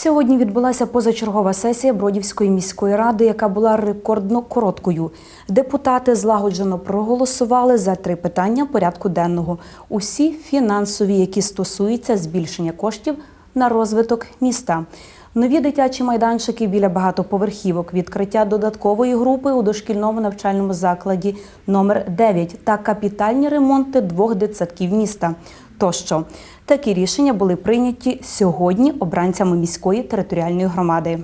Сьогодні відбулася позачергова сесія Бродівської міської ради, яка була рекордно короткою. Депутати злагоджено проголосували за три питання порядку денного. Усі фінансові, які стосуються збільшення коштів на розвиток міста. Нові дитячі майданчики біля багатоповерхівок, відкриття додаткової групи у дошкільному навчальному закладі номер 9 та капітальні ремонти двох дитсадків міста. Тощо такі рішення були прийняті сьогодні обранцями міської територіальної громади.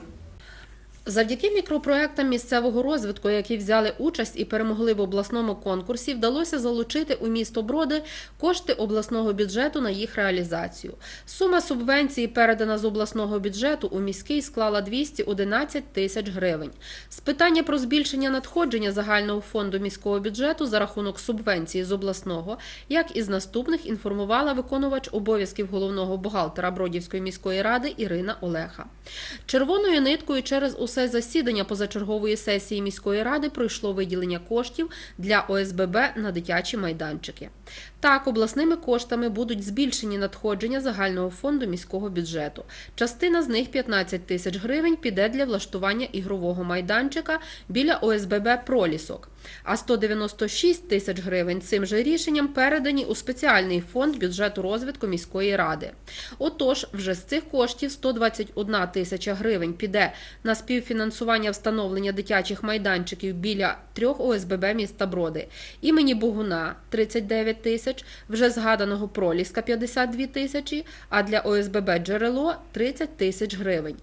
Завдяки мікропроектам місцевого розвитку, які взяли участь і перемогли в обласному конкурсі, вдалося залучити у місто Броди кошти обласного бюджету на їх реалізацію. Сума субвенції, передана з обласного бюджету, у міський склала 211 тисяч гривень. З питання про збільшення надходження загального фонду міського бюджету за рахунок субвенції з обласного, як і з наступних, інформувала виконувач обов'язків головного бухгалтера Бродівської міської ради Ірина Олеха. Червоною ниткою через усе засідання позачергової сесії міської ради пройшло виділення коштів для ОСББ на дитячі майданчики. Так, обласними коштами будуть збільшені надходження загального фонду міського бюджету. Частина з них 15 тисяч гривень піде для влаштування ігрового майданчика біля ОСББ Пролісок. А 196 тисяч гривень цим же рішенням передані у спеціальний фонд бюджету розвитку міської ради. Отож, вже з цих коштів 121 тисяча гривень піде на співфінансування встановлення дитячих майданчиків біля трьох ОСББ міста Броди, імені Богуна 39 тисяч, вже згаданого Проліска 52 тисячі, а для ОСББ Джерело 30 тисяч гривень.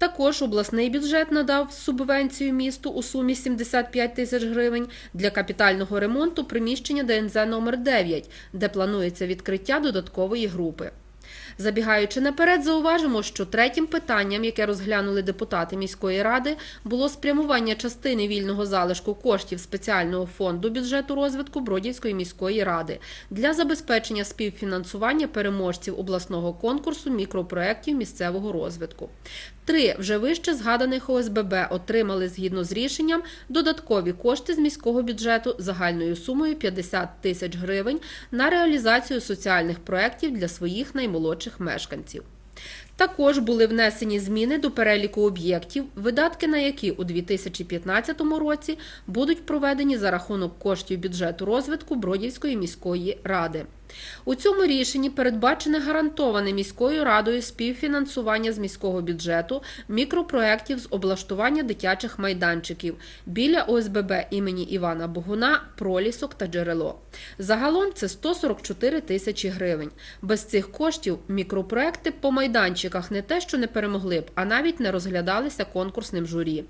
Також обласний бюджет надав субвенцію місту у сумі 75 тисяч гривень для капітального ремонту приміщення ДНЗ номер 9 де планується відкриття додаткової групи. Забігаючи наперед, зауважимо, що третім питанням, яке розглянули депутати міської ради, було спрямування частини вільного залишку коштів спеціального фонду бюджету розвитку Бродівської міської ради для забезпечення співфінансування переможців обласного конкурсу мікропроєктів місцевого розвитку. Три вже вище згаданих ОСББ отримали згідно з рішенням додаткові кошти з міського бюджету загальною сумою 50 тисяч гривень на реалізацію соціальних проєктів для своїх наймолодших мешканців. Також були внесені зміни до переліку об'єктів, видатки на які у 2015 році будуть проведені за рахунок коштів бюджету розвитку Бродівської міської ради. У цьому рішенні передбачене гарантоване міською радою співфінансування з міського бюджету мікропроєктів з облаштування дитячих майданчиків біля ОСББ імені Івана Богуна, Пролісок та Джерело. Загалом це 144 тисячі гривень. Без цих коштів мікропроекти по майданчиках не те, що не перемогли б, а навіть не розглядалися конкурсним журі.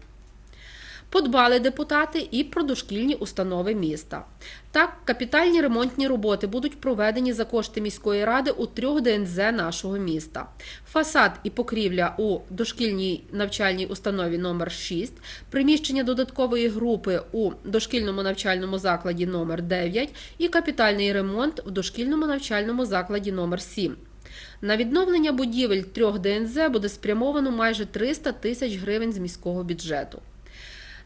Подбали депутати і про дошкільні установи міста. Так, капітальні ремонтні роботи будуть проведені за кошти міської ради у трьох ДНЗ нашого міста. Фасад і покрівля у дошкільній навчальній установі номер 6 приміщення додаткової групи у дошкільному навчальному закладі номер 9 і капітальний ремонт в дошкільному навчальному закладі номер 7. На відновлення будівель трьох ДНЗ буде спрямовано майже 300 тисяч гривень з міського бюджету.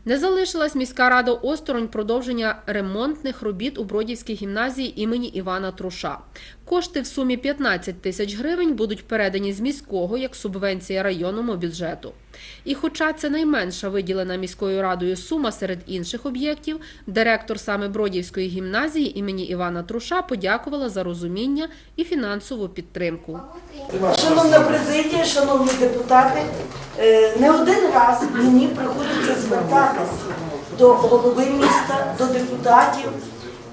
Не залишилась міська рада осторонь продовження ремонтних робіт у Бродівській гімназії імені Івана Труша. Кошти в сумі 15 тисяч гривень будуть передані з міського як субвенція районному бюджету. І хоча це найменша виділена міською радою сума серед інших об'єктів, директор саме Бродівської гімназії імені Івана Труша подякувала за розуміння і фінансову підтримку. Шановна президія, шановні депутати, е, не один раз мені приходиться звертатися до голови міста, до депутатів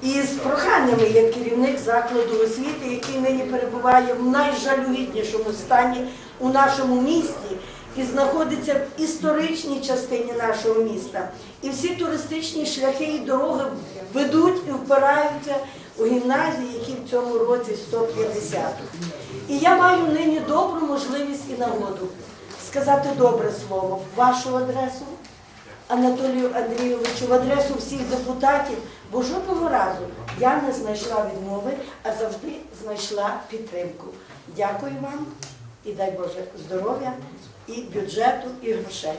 із проханнями як керівник закладу освіти, який нині перебуває в найжалюгіднішому стані у нашому місті і знаходиться в історичній частині нашого міста. І всі туристичні шляхи і дороги ведуть і впираються у гімназії, які в цьому році 150. І я маю нині добру можливість і нагоду сказати добре слово в вашу адресу, Анатолію Андрійовичу, в адресу всіх депутатів, бо жодного разу я не знайшла відмови, а завжди знайшла підтримку. Дякую вам і дай Боже здоров'я, і бюджету, і грошей.